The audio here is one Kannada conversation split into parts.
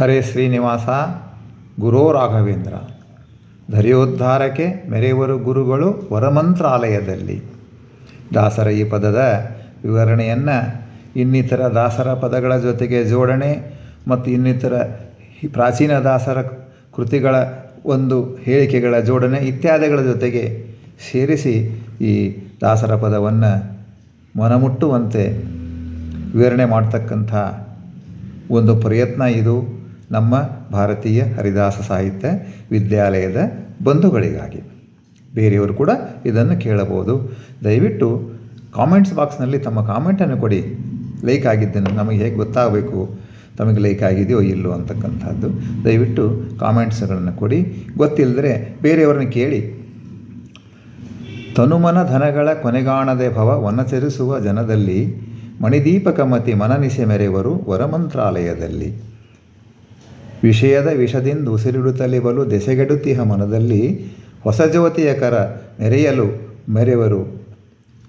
ಹರೇ ಶ್ರೀನಿವಾಸ ಗುರೋ ರಾಘವೇಂದ್ರ. ಧರ್ಯೋದ್ಧಾರಕ್ಕೆ ಮೆರೆಯವರು ಗುರುಗಳು ವರಮಂತ್ರಾಲಯದಲ್ಲಿ. ದಾಸರ ಈ ಪದದ ವಿವರಣೆಯನ್ನು ಇನ್ನಿತರ ದಾಸರ ಪದಗಳ ಜೊತೆಗೆ ಜೋಡಣೆ ಮತ್ತು ಇನ್ನಿತರ ಪ್ರಾಚೀನ ದಾಸರ ಕೃತಿಗಳ ಒಂದು ಹೇಳಿಕೆಗಳ ಜೋಡಣೆ ಇತ್ಯಾದಿಗಳ ಜೊತೆಗೆ ಸೇರಿಸಿ ಈ ದಾಸರ ಪದವನ್ನು ಮನಮುಟ್ಟುವಂತೆ ವಿವರಣೆ ಮಾಡ್ತಕ್ಕಂಥ ಒಂದು ಪ್ರಯತ್ನ ಇದು. ನಮ್ಮ ಭಾರತೀಯ ಹರಿದಾಸ ಸಾಹಿತ್ಯ ವಿದ್ಯಾಲಯದ ಬಂಧುಗಳಿಗಾಗಿ. ಬೇರೆಯವರು ಕೂಡ ಇದನ್ನು ಕೇಳಬಹುದು. ದಯವಿಟ್ಟು ಕಾಮೆಂಟ್ಸ್ ಬಾಕ್ಸ್ನಲ್ಲಿ ತಮ್ಮ ಕಾಮೆಂಟನ್ನು ಕೊಡಿ. ಲೈಕ್ ಆಗಿದ್ದನ್ನು ನಮಗೆ ಹೇಗೆ ಗೊತ್ತಾಗಬೇಕು? ತಮಗೆ ಲೈಕ್ ಆಗಿದೆಯೋ ಇಲ್ಲೋ ಅಂತಕ್ಕಂಥದ್ದು. ದಯವಿಟ್ಟು ಕಾಮೆಂಟ್ಸ್ಗಳನ್ನು ಕೊಡಿ. ಗೊತ್ತಿಲ್ಲದ್ರೆ ಬೇರೆಯವ್ರನ್ನ ಕೇಳಿ. ತನುಮನ ಧನಗಳ ಕೊನೆಗಾಣದೆ ಭವ ವನಚರಿಸುವ ಜನದಲ್ಲಿ ಮಣಿದೀಪಕ ಮತಿ ಮನನಿಸೆ ಮೆರೆವರು ವರಮಂತ್ರಾಲಯದಲ್ಲಿ. ವಿಷಯದ ವಿಷದಿಂದ ಉಸಿರಿಡುತ್ತಲೇ ಬಲು ದೆಸೆಗೆಡುತ್ತಿಹ ಮನದಲ್ಲಿ ಹೊಸ ಜ್ಯೋತಿಯ ಕರ ಮೆರೆಯಲು ಮೆರೆವರು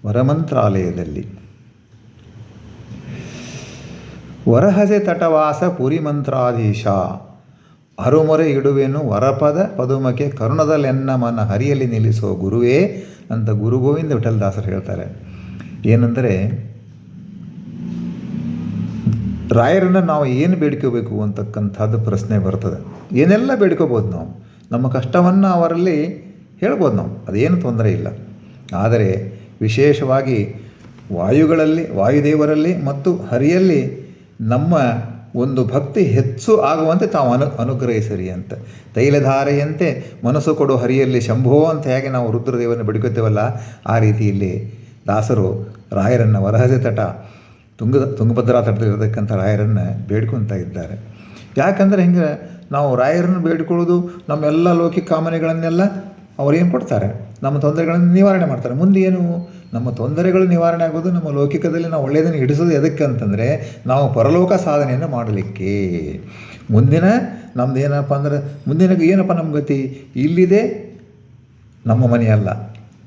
ವರಮಂತ್ರಾಲಯದಲ್ಲಿ. ವರಹಸೆ ತಟವಾಸ ಪುರಿ ಮಂತ್ರಾಧೀಶ ಅರುಮೊರೆ ಇಡುವೆನು ವರಪದ ಪದುಮಕ್ಕೆ ಕರುಣದಲ್ಲೆನ್ನ ಮನ ಹರಿಯಲ್ಲಿ ನಿಲ್ಲಿಸೋ ಗುರುವೇ ಅಂತ ಗುರು ಗೋವಿಂದ ವಿಠಲದಾಸರು ಹೇಳ್ತಾರೆ. ಏನಂದರೆ ರಾಯರನ್ನು ನಾವು ಏನು ಬೇಡ್ಕೋಬೇಕು ಅಂತಕ್ಕಂಥದ್ದು ಪ್ರಶ್ನೆ ಬರ್ತದೆ. ಏನೆಲ್ಲ ಬೇಡ್ಕೋಬೋದು ನಾವು? ನಮ್ಮ ಕಷ್ಟವನ್ನು ಅವರಲ್ಲಿ ಹೇಳ್ಬೋದು ನಾವು. ಅದೇನು ತೊಂದರೆ ಇಲ್ಲ. ಆದರೆ ವಿಶೇಷವಾಗಿ ವಾಯುಗಳಲ್ಲಿ, ವಾಯುದೇವರಲ್ಲಿ ಮತ್ತು ಹರಿಯಲ್ಲಿ ನಮ್ಮ ಒಂದು ಭಕ್ತಿ ಹೆಚ್ಚು ಆಗುವಂತೆ ತಾವು ಅನು, ಅನುಗ್ರಹಿಸರಿ ಅಂತ. ತೈಲಧಾರೆಯಂತೆ ಮನಸ್ಸು ಕೊಡು ಹರಿಯಲ್ಲಿ ಶಂಭೋ ಅಂತ ಹೇಗೆ ನಾವು ರುದ್ರದೇವರನ್ನು ಬಿಡ್ಕೋತೇವಲ್ಲ ಆ ರೀತಿಯಲ್ಲಿ ದಾಸರು ರಾಯರನ್ನು ವರಹಸೆ ತಟ ತುಂಗ ತುಂಗಭದ್ರಾ ತಟದಲ್ಲಿರತಕ್ಕಂಥ ರಾಯರನ್ನು ಬೇಡ್ಕೊತಾ ಇದ್ದಾರೆ. ಯಾಕಂದರೆ ಹಿಂಗೆ, ನಾವು ರಾಯರನ್ನು ಬೇಡಿಕೊಳ್ಳೋದು ನಮ್ಮೆಲ್ಲ ಲೌಕಿಕ ಕಾಮನೆಗಳನ್ನೆಲ್ಲ ಅವರೇನು ಕೊಡ್ತಾರೆ? ನಮ್ಮ ತೊಂದರೆಗಳನ್ನು ನಿವಾರಣೆ ಮಾಡ್ತಾರೆ. ಮುಂದೆ ಏನು, ನಮ್ಮ ತೊಂದರೆಗಳು ನಿವಾರಣೆ ಆಗೋದು ನಮ್ಮ ಲೌಕಿಕದಲ್ಲಿ ನಾವು ಒಳ್ಳೆಯದನ್ನು ಹಿಡಿಸೋದು ಎದಕ್ಕೆ ಅಂತಂದರೆ, ನಾವು ಪರಲೋಕ ಸಾಧನೆಯನ್ನು ಮಾಡಲಿಕ್ಕೆ. ಮುಂದಿನ ನಮ್ದು ಏನಪ್ಪ ಅಂದ್ರೆ, ಮುಂದಿನ ಏನಪ್ಪ ನಮ್ಮ ಗತಿ? ಇಲ್ಲಿದೆ ನಮ್ಮ ಮನೆ ಅಲ್ಲ.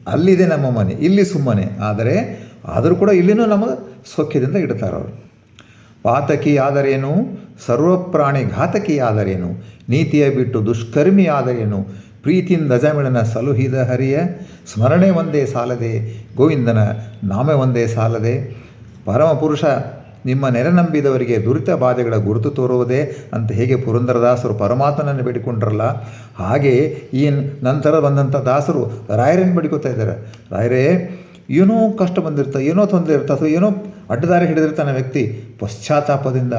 ಅಲ್ಲಿದೆ ನಮ್ಮ ಮನೆ. ಇಲ್ಲಿ ಸುಮ್ಮನೆ. ಆದರೆ ಆದರೂ ಕೂಡ ಇಲ್ಲಿನೂ ನಮಗೆ ಸೌಖ್ಯದಿಂದ ಇಡ್ತಾರೆ ಅವರು. ಪಾತಕಿ ಆದರೇನು ಸರ್ವಪ್ರಾಣಿ ಘಾತಕಿ ಆದರೇನು ನೀತಿಯ ಬಿಟ್ಟು ದುಷ್ಕರ್ಮಿ ಆದರೇನು ಪ್ರೀತಿಯಿಂದ ಅಜಮಿಳನ ಸಲುಹಿದ ಹರಿಯ, ಸ್ಮರಣೆ ಒಂದೇ ಸಾಲದೆ, ಗೋವಿಂದನ ನಾಮ ಒಂದೇ ಸಾಲದೆ. ಪರಮಪುರುಷ, ನಿಮ್ಮ ನೆರೆ ನಂಬಿದವರಿಗೆ ದುರಿತ ಬಾಧೆಗಳ ಗುರುತು ತೋರುವುದೇ? ಅಂತ ಹೇಗೆ ಪುರಂದರದಾಸರು ಪರಮಾತ್ಮನನ್ನು ಬೇಡಿಕೊಂಡ್ರಲ್ಲ? ಹಾಗೆ ಈ ನಂತರ ಬಂದಂಥ ದಾಸರು ರಾಯರನ್ನು ಬೇಡಿಕೊತಾ ಇದ್ದಾರೆ. ರಾಯರೇ ಏನೋ ಕಷ್ಟ ಬಂದಿರ್ತ ಏನೋ ತೊಂದರೆ ಇರ್ತ ಅಥವಾ ಏನೋ ಅಡ್ಡದಾರಿ ಹಿಡಿದಿರ್ತಾನೆ ವ್ಯಕ್ತಿ, ಪಶ್ಚಾತ್ತಾಪದಿಂದ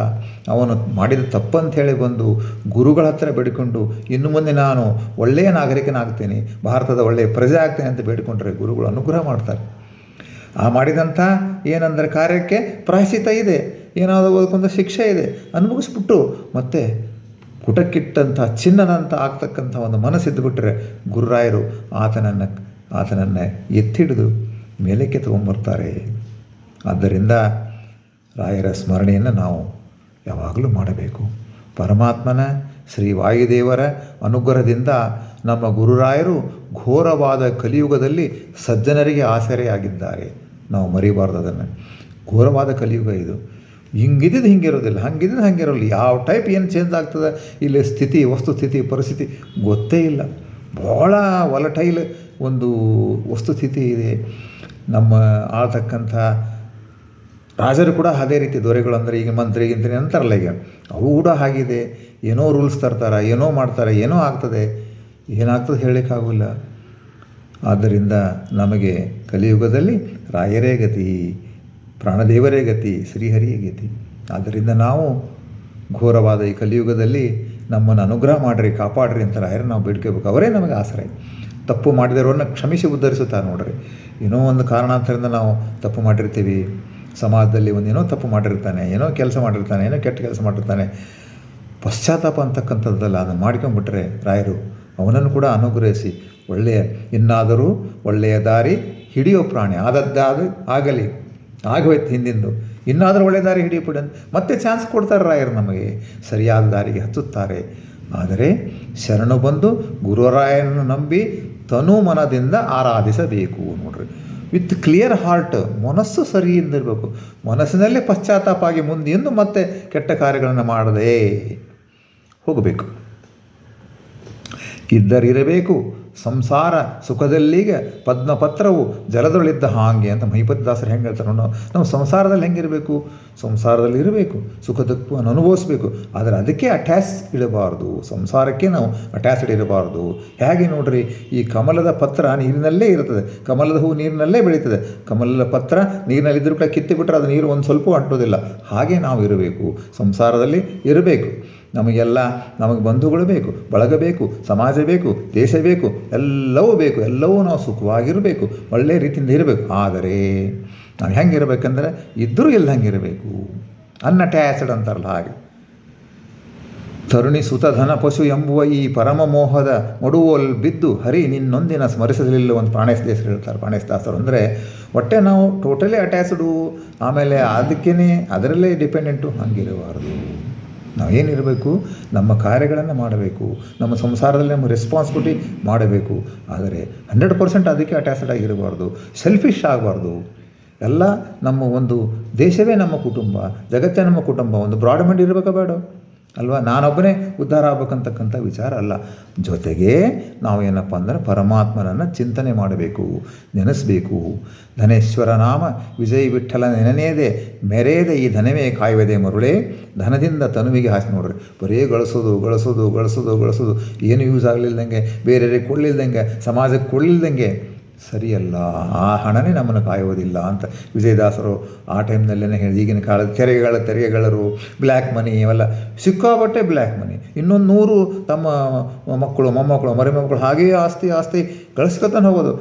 ಅವನು ಮಾಡಿದ ತಪ್ಪಂಥೇಳಿ ಬಂದು ಗುರುಗಳ ಹತ್ರ ಬೇಡಿಕೊಂಡು, ಇನ್ನು ಮುಂದೆ ನಾನು ಒಳ್ಳೆಯ ನಾಗರಿಕನಾಗ್ತೇನೆ, ಭಾರತದ ಒಳ್ಳೆಯ ಪ್ರಜೆ ಆಗ್ತೇನೆ ಅಂತ ಬೇಡಿಕೊಂಡ್ರೆ ಗುರುಗಳು ಅನುಗ್ರಹ ಮಾಡ್ತಾರೆ. ಆ ಮಾಡಿದಂಥ ಏನಂದರೆ ಕಾರ್ಯಕ್ಕೆ ಪ್ರಾಯಶ್ಚಿತ ಇದೆ, ಏನಾದರೂ ಓದ್ಕೊಂಡ ಶಿಕ್ಷೆ ಇದೆ, ಅನುಭವಿಸ್ಬಿಟ್ಟು ಮತ್ತೆ ಪುಟಕ್ಕಿಟ್ಟಂಥ ಚಿನ್ನನಂತ ಆಗ್ತಕ್ಕಂಥ ಒಂದು ಮನಸ್ಸಿದ್ದುಬಿಟ್ರೆ ಗುರುರಾಯರು ಆತನನ್ನು ಆತನನ್ನು ಎತ್ತಿಡಿದು ಮೇಲಕ್ಕೆ ತೊಗೊಂಬರ್ತಾರೆ. ಆದ್ದರಿಂದ ರಾಯರ ಸ್ಮರಣೆಯನ್ನು ನಾವು ಯಾವಾಗಲೂ ಮಾಡಬೇಕು. ಪರಮಾತ್ಮನ ಶ್ರೀ ವಾಯುದೇವರ ಅನುಗ್ರಹದಿಂದ ನಮ್ಮ ಗುರುರಾಯರು ಘೋರವಾದ ಕಲಿಯುಗದಲ್ಲಿ ಸಜ್ಜನರಿಗೆ ಆಸರೆಯಾಗಿದ್ದಾರೆ. ನಾವು ಮರಿಬಾರ್ದು ಅದನ್ನು ಘೋರವಾದ ಕಲಿಯುಗ ಇದು. ಹಿಂಗಿದ್ದು ಹಿಂಗಿರೋದಿಲ್ಲ. ಹಂಗಿದ್ದು ಹಂಗಿರೋಲ್ಲ. ಯಾವ ಟೈಪ್ ಏನು ಚೇಂಜ್ ಆಗ್ತದೆ? ಇಲ್ಲಿ ಸ್ಥಿತಿ ವಸ್ತುಸ್ಥಿತಿ ಪರಿಸ್ಥಿತಿ ಗೊತ್ತೇ ಇಲ್ಲ. ಭಾಳ ವಲಟೈಲ್ ಒಂದು ವಸ್ತುಸ್ಥಿತಿ ಇದೆ. ನಮ್ಮ ಆಳ್ತಕ್ಕಂಥ ರಾಜರು ಕೂಡ ಅದೇ ರೀತಿ ದೊರೆಗಳು ಅಂದರೆ ಈಗ ಮಂತ್ರಿ, ಗಿಂತ್ರಿ ಅಂತಾರಲ್ಲ ಈಗ. ಅವು ಕೂಡ ಹಾಗಿದೆ. ಏನೋ ರೂಲ್ಸ್ ತರ್ತಾರೆ, ಏನೋ ಮಾಡ್ತಾರೆ, ಏನೋ ಆಗ್ತದೆ. ಏನಾಗ್ತದೆ ಹೇಳಲಿಕ್ಕಾಗೋಲ್ಲ ಆದ್ದರಿಂದ ನಮಗೆ ಕಲಿಯುಗದಲ್ಲಿ ರಾಯರೇ ಗತಿ, ಪ್ರಾಣದೇವರೇ ಗತಿ, ಶ್ರೀಹರಿಯೇ ಗತಿ. ಆದ್ದರಿಂದ ನಾವು ಘೋರವಾದ ಈ ಕಲಿಯುಗದಲ್ಲಿ ನಮ್ಮನ್ನು ಅನುಗ್ರಹ ಮಾಡಿರಿ, ಕಾಪಾಡ್ರಿ ಅಂತ ರಾಯರು ನಾವು ಬೇಡ್ಕೋಬೇಕು ಅವರೇ ನಮಗೆ ಆಸರೆ. ತಪ್ಪು ಮಾಡಿದವರನ್ನ ಕ್ಷಮಿಸಿ ಉದ್ಧರಿಸುತ್ತಾರೆ ನೋಡ್ರಿ. ಏನೋ ಒಂದು ಕಾರಣಾಂತರದಿಂದ ನಾವು ತಪ್ಪು ಮಾಡಿರ್ತೀವಿ. ಸಮಾಜದಲ್ಲಿ ಒಂದು ಏನೋ ತಪ್ಪು ಮಾಡಿರ್ತಾನೆ, ಏನೋ ಕೆಲಸ ಮಾಡಿರ್ತಾನೆ, ಏನೋ ಕೆಟ್ಟ ಕೆಲಸ ಮಾಡಿರ್ತಾನೆ. ಪಶ್ಚಾತ್ತಾಪ ಅಂತಕ್ಕಂಥದ್ದಲ್ಲ, ಅದನ್ನು ಮಾಡ್ಕೊಂಡ್ಬಿಟ್ರೆ ರಾಯರು ಅವನನ್ನು ಕೂಡ ಅನುಗ್ರಹಿಸಿ. ಒಳ್ಳೆಯ, ಇನ್ನಾದರೂ ಒಳ್ಳೆಯ ದಾರಿ ಹಿಡಿಯೋ ಪ್ರಾಣಿ. ಆದದ್ದಾದ ಆಗಲಿ. ಆಗೋಯ್ತು ಹಿಂದಿಂದು. ಇನ್ನಾದರೂ ಒಳ್ಳೆಯ ದಾರಿ ಹಿಡಿಯಬಿಡ ಮತ್ತೆ ಚಾನ್ಸ್ ಕೊಡ್ತಾರೆ ರಾಯರು ನಮಗೆ. ಸರಿಯಾದ ದಾರಿಗೆ ಹಚ್ಚುತ್ತಾರೆ ಆದರೆ ಶರಣು ಬಂದು ಗುರುರಾಯರನ್ನು ನಂಬಿ ತನು ಮನದಿಂದ ಆರಾಧಿಸಬೇಕು ನೋಡ್ರಿ. ವಿತ್ ಕ್ಲಿಯರ್ ಹಾರ್ಟ್ ಮನಸ್ಸು ಸರಿಯಿಂದಿರಬೇಕು. ಮನಸ್ಸಿನಲ್ಲೇ ಪಶ್ಚಾತ್ತಾಪ ಆಗಿ ಮುಂದೆ ಎಂದು ಮತ್ತೆ ಕೆಟ್ಟ ಕಾರ್ಯಗಳನ್ನು ಮಾಡದೇ ಹೋಗಬೇಕು. ಇದ್ದರಿರಬೇಕು. ಸಂಸಾರ ಸುಖದಲ್ಲೀಗ ಪದ್ಮಪತ್ರವು ಜಲದೊಳಿದ್ದ ಹಾಗೆ ಅಂತ ಮಹಿಪತಿದಾಸರು ಹೆಂಗೆ ಹೇಳ್ತಾರೆ ನಾವು ನಾವು ಸಂಸಾರದಲ್ಲಿ ಹೆಂಗಿರಬೇಕು? ಸಂಸಾರದಲ್ಲಿ ಇರಬೇಕು ಸುಖ ದುಃಖವನ್ನು ಅನುಭವಿಸ್ಬೇಕು. ಆದರೆ ಅದಕ್ಕೆ ಅಟ್ಯಾಚ್ ಇಡಬಾರ್ದು. ಸಂಸಾರಕ್ಕೆ ನಾವು ಅಟ್ಯಾಚ್ಡ್ ಇರಬಾರ್ದು ಹೇಗೆ ನೋಡ್ರಿ? ಈ ಕಮಲದ ಪತ್ರ ನೀರಿನಲ್ಲೇ ಇರುತ್ತದೆ. ಕಮಲದ ಹೂ ನೀರಿನಲ್ಲೇ ಬೆಳೀತದೆ. ಕಮಲದ ಪತ್ರ ನೀರಿನಲ್ಲಿದ್ದರೂ ಕೂಡ ಕಿತ್ತು ಬಿಟ್ಟರೆ ಅದು ನೀರು ಒಂದು ಸ್ವಲ್ಪ ಅಂಟೋದಿಲ್ಲ. ಹಾಗೆ ನಾವು ಇರಬೇಕು. ಸಂಸಾರದಲ್ಲಿ ಇರಬೇಕು. ನಮಗೆಲ್ಲ ನಮಗೆ ಬಂಧುಗಳು ಬೇಕು, ಬಳಗ ಬೇಕು, ಸಮಾಜ ಬೇಕು, ದೇಶ ಬೇಕು, ಎಲ್ಲವೂ ಬೇಕು, ಎಲ್ಲವೂ ನಾವು ಸುಖವಾಗಿರಬೇಕು ಒಳ್ಳೆಯ ರೀತಿಯಿಂದ ಇರಬೇಕು. ಆದರೆ ನಾವು ಹೆಂಗಿರಬೇಕಂದ್ರೆ ಇದ್ದರೂ ಇಲ್ಲದಂಗೆ ಇರಬೇಕು ಅನ್ಅಟ್ಯಾಚ್ಡ್ ಅಂತಾರಲ್ಲ ಹಾಗೆ. ತರುಣಿ ಸುತಧನ ಪಶು ಎಂಬುವ ಈ ಪರಮ ಮೋಹದ ಮಡುವಲ್ಲಿ ಬಿದ್ದು ಹರಿ ನಿನ್ನೊಂದಿನ ಸ್ಮರಿಸಲಿಲ್ಲ ಒಂದು ಪ್ರಾಣೇಶ ದೇಸರು ಹೇಳ್ತಾರೆ, ಪ್ರಾಣೇಶ ದಾಸರು. ಅಂದರೆ ಒಟ್ಟೆ ನಾವು ಟೋಟಲಿ ಅಟ್ಯಾಚ್ಡು ಆಮೇಲೆ ಅದಕ್ಕೇ ಅದರಲ್ಲೇ ಡಿಪೆಂಡೆಂಟು ಹಂಗಿರಬಾರ್ದು. ನಾವೇನಿರಬೇಕು? ನಮ್ಮ ಕಾರ್ಯಗಳನ್ನು ಮಾಡಬೇಕು. ನಮ್ಮ ಸಂಸಾರದಲ್ಲಿ ನಮ್ಮ ರೆಸ್ಪಾನ್ಸಿಬಿಲಿಟಿ ಮಾಡಬೇಕು. ಆದರೆ ಹಂಡ್ರೆಡ್ ಪರ್ಸೆಂಟ್ ಅದಕ್ಕೆ ಅಟ್ಯಾಚ್ಡ್ ಆಗಿರಬಾರ್ದು. ಸೆಲ್ಫಿಶ್ ಆಗಬಾರ್ದು. ಎಲ್ಲ ನಮ್ಮ ಒಂದು ದೇಶವೇ ನಮ್ಮ ಕುಟುಂಬ, ಜಗತ್ತೇ ನಮ್ಮ ಕುಟುಂಬ, ಒಂದು ಬ್ರಾಡ್ ಮೈಂಡ್ ಇರಬೇಕಾ ಬೇಡ. ಅಲ್ವಾ? ನಾನೊಬ್ಬನೇ ಉದ್ಧಾರ ಆಗ್ಬೇಕಂತಕ್ಕಂಥ ವಿಚಾರ ಅಲ್ಲ. ಜೊತೆಗೆ ನಾವು ಏನಪ್ಪ ಅಂದರೆ ಪರಮಾತ್ಮನನ್ನು ಚಿಂತನೆ ಮಾಡಬೇಕು, ನೆನೆಸಬೇಕು. ಧನೇಶ್ವರ ನಾಮ ವಿಜಯ್ ವಿಠಲ ನೆನೆಯದೆ, ಮೆರೆಯದೆ ಈ ಧನವೇ ಕಾಯುವುದೇ ಮರುಳೇ. ಧನದಿಂದ ತನುವಿಗೆ ಹಾಕಿ ನೋಡ್ರಿ. ಬರೀ ಗಳಿಸೋದು ಗಳಿಸೋದು ಗಳಿಸೋದು ಗಳಿಸೋದು. ಏನು ಯೂಸ್ ಆಗಲಿಲ್ದಂಗೆ, ಬೇರೆಯವ್ರಿಗೆ ಕೊಡಲಿಲ್ದಂಗೆ, ಸಮಾಜಕ್ಕೆ ಕೊಡಲಿಲ್ದಂಗೆ. ಸರಿಯಲ್ಲ, ಆ ಹಣನೇ ನಮ್ಮನ್ನು ಕಾಯುವುದಿಲ್ಲ ಅಂತ ವಿಜಯದಾಸರು ಆ ಟೈಮ್ನಲ್ಲೇ ಹೇಳಿ ಈಗಿನ ಕಾಲದ ತೆರಿಗೆಗಳ ತೆರಿಗೆಗಳರು ಬ್ಲ್ಯಾಕ್ ಮನಿ ಇವೆಲ್ಲ ಸಿಕ್ಕಾಪಟ್ಟೆ ಬ್ಲ್ಯಾಕ್ ಮನಿ ಇನ್ನೊಂದು ನೂರು ತಮ್ಮ ಮಕ್ಕಳು, ಮೊಮ್ಮಕ್ಕಳು, ಮರಿಮಕ್ಕಳು ಹಾಗೆಯೇ ಆಸ್ತಿ ಆಸ್ತಿ ಕಳಿಸ್ಕೊತಾನೆ ಹೋಗೋದು.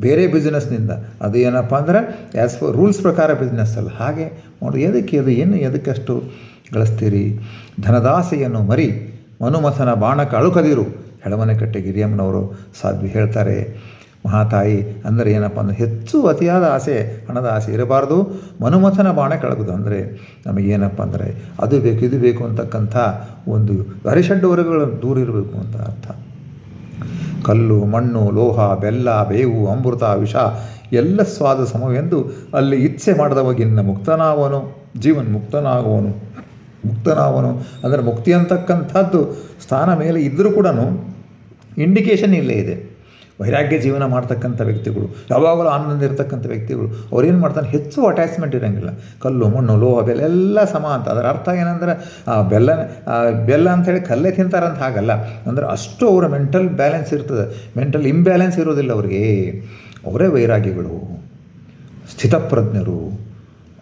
ಬೇರೆ ಬಿಸ್ನೆಸ್ನಿಂದ ಅದು ಏನಪ್ಪ ಅಂದ್ರೆ ಆ್ಯಸ್ ಫರ್ ರೂಲ್ಸ್ ಪ್ರಕಾರ ಬಿಸ್ನೆಸ್ ಅಲ್ಲ. ಹಾಗೆ ನೋಡಿ ಎದಕ್ಕೆ, ಅದು ಏನು, ಎದಕ್ಕಷ್ಟು ಗಳಿಸ್ತೀರಿ? ಧನದಾಸೆಯನ್ನು ಮರಿ ಮನುಮಥನ ಬಾಣಕ್ಕೆ ಅಳುಕದಿರು. ಹೆಳವನಕಟ್ಟೆ ಗಿರಿಯಮ್ಮನವರು ಸಾಧ್ವಿ ಹೇಳ್ತಾರೆ. ಮಹಾತಾಯಿ ಅಂದರೆ ಏನಪ್ಪ ಅಂದರೆ ಹೆಚ್ಚು ಅತಿಯಾದ ಆಸೆ, ಹಣದ ಆಸೆ ಇರಬಾರ್ದು. ಮನುಮಥನ ಬಾಣ ಕೆಳಗುದು ಅಂದರೆ ನಮಗೇನಪ್ಪ ಅಂದರೆ ಅದು ಬೇಕು, ಇದು ಬೇಕು ಅಂತಕ್ಕಂಥ ಒಂದು ಅರಿಷಡ್ವರ್ಗಗಳು ದೂರ ಇರಬೇಕು ಅಂತ ಅರ್ಥ. ಕಲ್ಲು, ಮಣ್ಣು, ಲೋಹ, ಬೆಲ್ಲ, ಬೇವು, ಅಮೃತ, ವಿಷ ಎಲ್ಲ ಸ್ವಾದ ಸಮವೆಂದು ಅಲ್ಲಿ ಇಚ್ಛೆ ಮಾಡಿದವಾಗಿನ್ನ ಮುಕ್ತನಾವನು ಜೀವನ್ ಮುಕ್ತನಾಗುವನು ಮುಕ್ತನಾವನು ಅಂದರೆ ಮುಕ್ತಿ ಅಂತಕ್ಕಂಥದ್ದು ಸ್ಥಾನ ಮೇಲೆ ಇದ್ದರೂ ಕೂಡ ಇಂಡಿಕೇಶನ್ ಇಲ್ಲೇ ಇದೆ. ವೈರಾಗ್ಯ ಜೀವನ ಮಾಡ್ತಕ್ಕಂಥ ವ್ಯಕ್ತಿಗಳು, ಯಾವಾಗಲೂ ಆನಂದ ಇರ್ತಕ್ಕಂಥ ವ್ಯಕ್ತಿಗಳು, ಅವ್ರೇನು ಮಾಡ್ತಾನೆ? ಹೆಚ್ಚು ಅಟ್ಯಾಚ್ಮೆಂಟ್ ಇರೋಂಗಿಲ್ಲ. ಕಲ್ಲು, ಮಣ್ಣು, ಲೋಹ, ಬೆಲ್ಲ ಎಲ್ಲ ಸಮ ಅಂತ. ಅದರ ಅರ್ಥ ಏನಂದ್ರೆ, ಆ ಬೆಲ್ಲ ಬೆಲ್ಲ ಅಂಥೇಳಿ ಕಲ್ಲೇ ತಿಂತಾರಂತ ಹಾಗಲ್ಲ. ಅಂದರೆ ಅಷ್ಟು ಅವರ ಮೆಂಟಲ್ ಬ್ಯಾಲೆನ್ಸ್ ಇರ್ತದೆ. ಮೆಂಟಲ್ ಇಂಬ್ಯಾಲೆನ್ಸ್ ಇರೋದಿಲ್ಲ ಅವ್ರಿಗೆ. ಅವರೇ ವೈರಾಗ್ಯಗಳು. ಸ್ಥಿತಪ್ರಜ್ಞರು.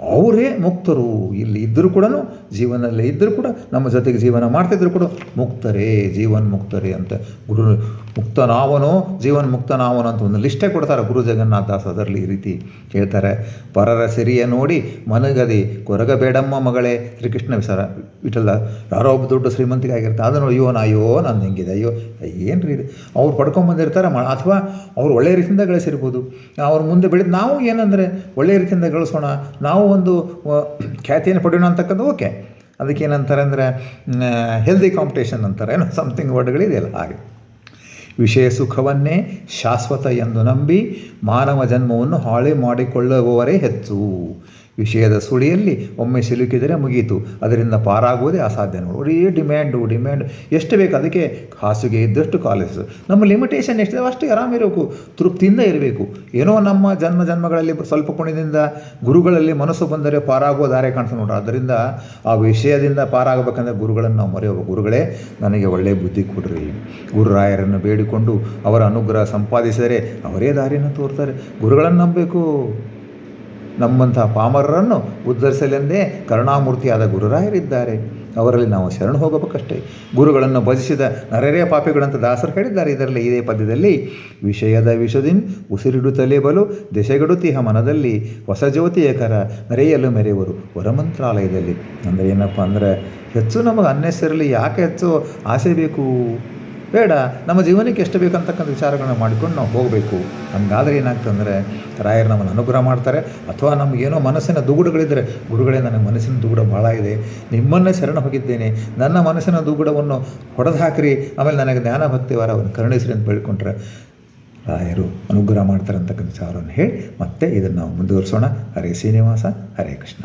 ಅವರೇ ಮುಕ್ತರು. ಇಲ್ಲಿ ಇದ್ದರೂ ಕೂಡ ಜೀವನದಲ್ಲೇ ಇದ್ದರೂ ಕೂಡ ನಮ್ಮ ಜೊತೆಗೆ ಜೀವನ ಮಾಡ್ತಿದ್ರು ಕೂಡ ಮುಕ್ತರೇ ಜೀವನ್ ಮುಕ್ತರೇ ಅಂತ ಗುರು ಮುಕ್ತನಾವನೋ, ಜೀವನ್ ಮುಕ್ತನಾವನು ಅಂತ ಒಂದು ಲಿಸ್ಟೇ ಕೊಡ್ತಾರೆ. ಗುರು ಜಗನ್ನಾಥ ದಾಸ್ ಅದರಲ್ಲಿ ಈ ರೀತಿ ಹೇಳ್ತಾರೆ. ಪರರ ಸಿರಿಯ ನೋಡಿ ಮನಗದಿ ಕೊರಗಬೇಡಮ್ಮ ಮಗಳೇ. ಶ್ರೀಕೃಷ್ಣ ವಿಸರ, ವಿಠಲ, ಯಾರೋ ಒಬ್ಬ ದೊಡ್ಡ ಶ್ರೀಮಂತಿಗೆ ಆಗಿರ್ತಾರೆ ಅದನ್ನು ಅಯ್ಯೋ ನಾ ಅಯ್ಯೋ ನಾನು ಹೆಂಗಿದೆ? ಅಯ್ಯೋ ಏನು ರೀ ಅವ್ರು ಪಡ್ಕೊಂಬಂದಿರ್ತಾರೆ ಮ ಅಥವಾ ಅವ್ರು ಒಳ್ಳೆಯ ರೀತಿಯಿಂದ ಗಳಿಸಿರ್ಬೋದು. ಅವ್ರ ಮುಂದೆ ಬೆಳೆದು ನಾವು ಏನಂದರೆ ಒಳ್ಳೆಯ ರೀತಿಯಿಂದ ಗಳಿಸೋಣ. ನಾವು ಒಂದು ಖ್ಯಾತಿಯನ್ನು ಪಡೆಯೋಣ ಅಂತಕ್ಕಂಥ ಓಕೆ. ಅದಕ್ಕೇನಂತಾರೆ ಅಂದರೆ ಹೆಲ್ದಿ ಕಾಂಪಿಟೇಷನ್ ಅಂತಾರೆ. ಏನೋ ಸಮಥಿಂಗ್ ವರ್ಡ್ಗಳಿದೆಯಲ್ಲ ಹಾಗೆ. ವಿಷಯ ಸುಖವನ್ನೇ ಶಾಶ್ವತ ಎಂದು ನಂಬಿ ಮಾನವ ಜನ್ಮವನ್ನು ಹಾಳೆ ಮಾಡಿಕೊಳ್ಳುವವರೇ ಹೆಚ್ಚು. ವಿಷಯದ ಸುಳಿಯಲ್ಲಿ ಒಮ್ಮೆ ಸಿಲುಕಿದರೆ ಮುಗಿಯಿತು ಅದರಿಂದ ಪಾರಾಗುವುದೇ ಅಸಾಧ್ಯ ನೋಡಿ ಡಿಮ್ಯಾಂಡು, ಡಿಮ್ಯಾಂಡ್. ಎಷ್ಟು ಬೇಕು ಅದಕ್ಕೆ ಹಾಸಿಗೆ ಇದ್ದಷ್ಟು ಕಾಲೇಜು ನಮ್ಮ ಲಿಮಿಟೇಷನ್ ಎಷ್ಟಿದೆ ಅಷ್ಟು ಆರಾಮಿರಬೇಕು ತೃಪ್ತಿಯಿಂದ ಇರಬೇಕು. ಏನೋ ನಮ್ಮ ಜನ್ಮ ಜನ್ಮಗಳಲ್ಲಿ ಸ್ವಲ್ಪ ಪುಣ್ಯದಿಂದ ಗುರುಗಳಲ್ಲಿ ಮನಸ್ಸು ಬಂದರೆ ಪಾರಾಗುವ ದಾರಿ ಕಾಣಿಸ್ತು ನೋಡ್ರಿ ಅದರಿಂದ ಆ ವಿಷಯದಿಂದ ಪಾರಾಗಬೇಕಂದ್ರೆ ಗುರುಗಳನ್ನು ನಾವು ಮರೆಯುವ ಗುರುಗಳೇ, ನನಗೆ ಒಳ್ಳೆಯ ಬುದ್ಧಿ ಕೊಡ್ರಿ. ಗುರುರಾಯರನ್ನು ಬೇಡಿಕೊಂಡು ಅವರ ಅನುಗ್ರಹ ಸಂಪಾದಿಸಿದರೆ ಅವರೇ ದಾರಿಯನ್ನು ತೋರ್ತಾರೆ. ಗುರುಗಳನ್ನು ನಂಬಬೇಕು. ನಮ್ಮಂಥ ಪಾಮರರನ್ನು ಉದ್ಧರಿಸಲೆಂದೇ ಕರುಣಾಮೂರ್ತಿಯಾದ ಗುರುರಾಯರಿದ್ದಾರೆ. ಅವರಲ್ಲಿ ನಾವು ಶರಣು ಹೋಗಬೇಕಷ್ಟೇ. ಗುರುಗಳನ್ನು ಭಜಿಸಿದ ನರರೇ ಪಾಪಿಗಳಂತ ದಾಸರು ಹೇಳಿದ್ದಾರೆ. ಇದರಲ್ಲಿ ಇದೇ ಪದ್ಯದಲ್ಲಿ, ವಿಷಯದ ವಿಷದಿನ್ ಉಸಿರಿಡುತ್ತಲೇ ಬಲು ದೆಸೆಗಡುತಿಹ ಮನದಲ್ಲಿ ಹೊಸ ಜ್ಯೋತಿಯಕರ ಮೆರೆಯಲು ಮೆರೆಯುವರು ವರಮಂತ್ರಾಲಯದಲ್ಲಿ. ಅಂದರೆ ಏನಪ್ಪ ಅಂದರೆ, ಹೆಚ್ಚು ನಮಗೆ ಅನ್ನೆಸರಲ್ಲಿ ಯಾಕೆ ಹೆಚ್ಚು ಆಸೆ ಬೇಕು? ಬೇಡ, ನಮ್ಮ ಜೀವನಕ್ಕೆ ಎಷ್ಟು ಬೇಕಂತಕ್ಕಂಥ ವಿಚಾರಗಳನ್ನ ಮಾಡಿಕೊಂಡು ನಾವು ಹೋಗಬೇಕು. ಹಂಗಾದ್ರೆ ಏನಾಗ್ತಂದರೆ, ರಾಯರು ನಮ್ಮನ್ನು ಅನುಗ್ರಹ ಮಾಡ್ತಾರೆ, ಅಥವಾ ನಮಗೇನೋ ಮನಸ್ಸಿನ ದುಗುಡಗಳಿದ್ದರೆ ಗುರುಗಳೇ ನನಗೆ ಮನಸ್ಸಿನ ದುಗುಡ ಭಾಳ ಇದೆ, ನಿಮ್ಮನ್ನೇ ಶರಣ ಹೋಗಿದ್ದೇನೆ, ನನ್ನ ಮನಸ್ಸಿನ ದುಗುಡವನ್ನು ಹೊಡೆದು ಹಾಕಿರಿ, ಆಮೇಲೆ ನನಗೆ ಜ್ಞಾನ ಭಕ್ತಿ ವರವನ್ನು ಕರುಣಿಸ್ರಿ ಅಂತ ಬೇಡ್ಕೊಂಡ್ರೆ, ರಾಯರು ಅನುಗ್ರಹ ಮಾಡ್ತಾರೆ ಅಂತಕ್ಕಂಥ ವಿಚಾರವನ್ನು ಹೇಳಿ ಮತ್ತೆ ಇದನ್ನು ನಾವು ಮುಂದುವರಿಸೋಣ. ಹರೇ ಶ್ರೀನಿವಾಸ, ಹರೇ ಕೃಷ್ಣ.